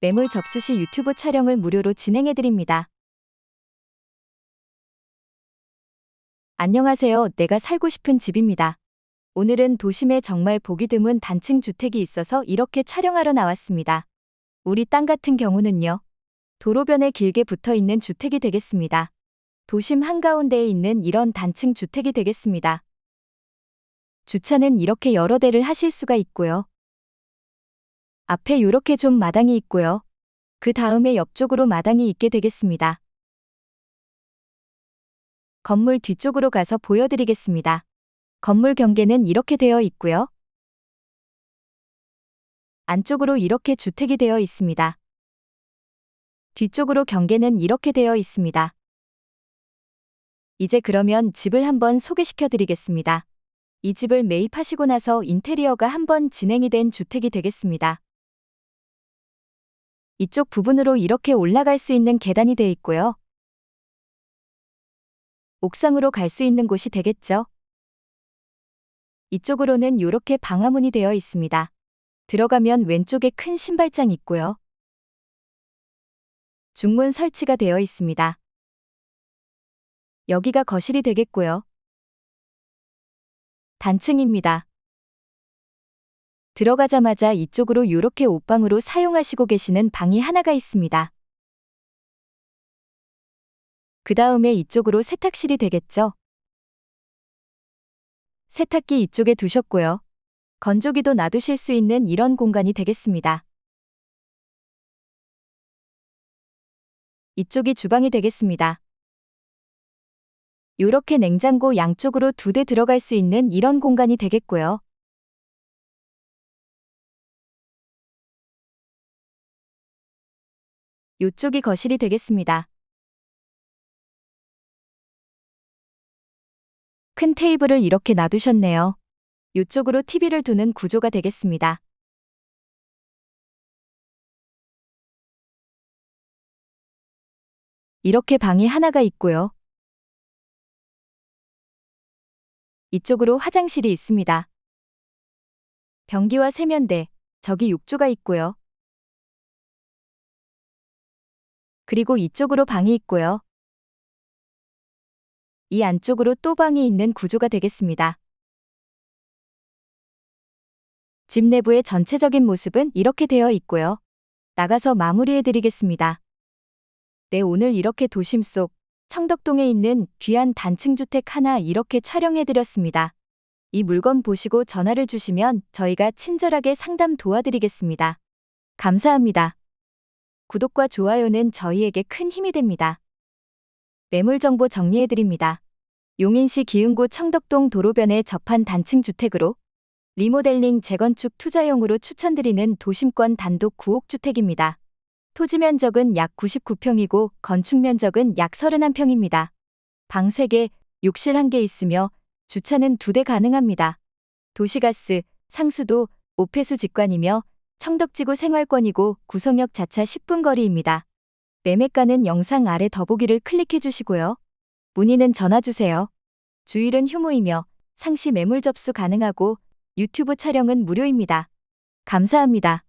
매물 접수 시 유튜브 촬영을 무료로 진행해 드립니다. 안녕하세요. 내가 살고 싶은 집입니다. 오늘은 도심에 정말 보기 드문 단층 주택이 있어서 이렇게 촬영하러 나왔습니다. 우리 땅 같은 경우는요. 도로변에 길게 붙어 있는 주택이 되겠습니다. 도심 한가운데에 있는 이런 단층 주택이 되겠습니다. 주차는 이렇게 여러 대를 하실 수가 있고요. 앞에 요렇게 좀 마당이 있고요. 그 다음에 옆쪽으로 마당이 있게 되겠습니다. 건물 뒤쪽으로 가서 보여드리겠습니다. 건물 경계는 이렇게 되어 있고요. 안쪽으로 이렇게 주택이 되어 있습니다. 뒤쪽으로 경계는 이렇게 되어 있습니다. 이제 그러면 집을 한번 소개시켜 드리겠습니다. 이 집을 매입하시고 나서 인테리어가 한번 진행이 된 주택이 되겠습니다. 이쪽 부분으로 이렇게 올라갈 수 있는 계단이 되어 있고요. 옥상으로 갈 수 있는 곳이 되겠죠. 이쪽으로는 이렇게 방화문이 되어 있습니다. 들어가면 왼쪽에 큰 신발장 있고요. 중문 설치가 되어 있습니다. 여기가 거실이 되겠고요. 단층입니다. 들어가자마자 이쪽으로 이렇게 옷방으로 사용하시고 계시는 방이 하나가 있습니다. 그 다음에 이쪽으로 세탁실이 되겠죠. 세탁기 이쪽에 두셨고요. 건조기도 놔두실 수 있는 이런 공간이 되겠습니다. 이쪽이 주방이 되겠습니다. 요렇게 냉장고 양쪽으로 두 대 들어갈 수 있는 이런 공간이 되겠고요. 요쪽이 거실이 되겠습니다. 큰 테이블을 이렇게 놔두셨네요. 요쪽으로 TV를 두는 구조가 되겠습니다. 이렇게 방이 하나가 있고요. 이쪽으로 화장실이 있습니다. 변기와 세면대, 저기 욕조가 있고요. 그리고 이쪽으로 방이 있고요. 이 안쪽으로 또 방이 있는 구조가 되겠습니다. 집 내부의 전체적인 모습은 이렇게 되어 있고요. 나가서 마무리해 드리겠습니다. 네, 오늘 이렇게 도심 속 청덕동에 있는 귀한 단층 주택 하나 이렇게 촬영해 드렸습니다. 이 물건 보시고 전화를 주시면 저희가 친절하게 상담 도와드리겠습니다. 감사합니다. 구독과 좋아요는 저희에게 큰 힘이 됩니다. 매물 정보 정리해 드립니다. 용인시 기흥구 청덕동 도로변에 접한 단층 주택으로 리모델링 재건축 투자용으로 추천드리는 도심권 단독 9옥 주택입니다. 토지 면적은 약 99평이고 건축 면적은 약 31평입니다. 방 3개, 욕실 1개 있으며 주차는 2대 가능합니다. 도시가스, 상수도, 오폐수 직관이며 청덕지구 생활권이고 구성역 자차 10분 거리입니다. 매매가는 영상 아래 더보기를 클릭해 주시고요. 문의는 전화 주세요. 주일은 휴무이며 상시 매물 접수 가능하고 유튜브 촬영은 무료입니다. 감사합니다.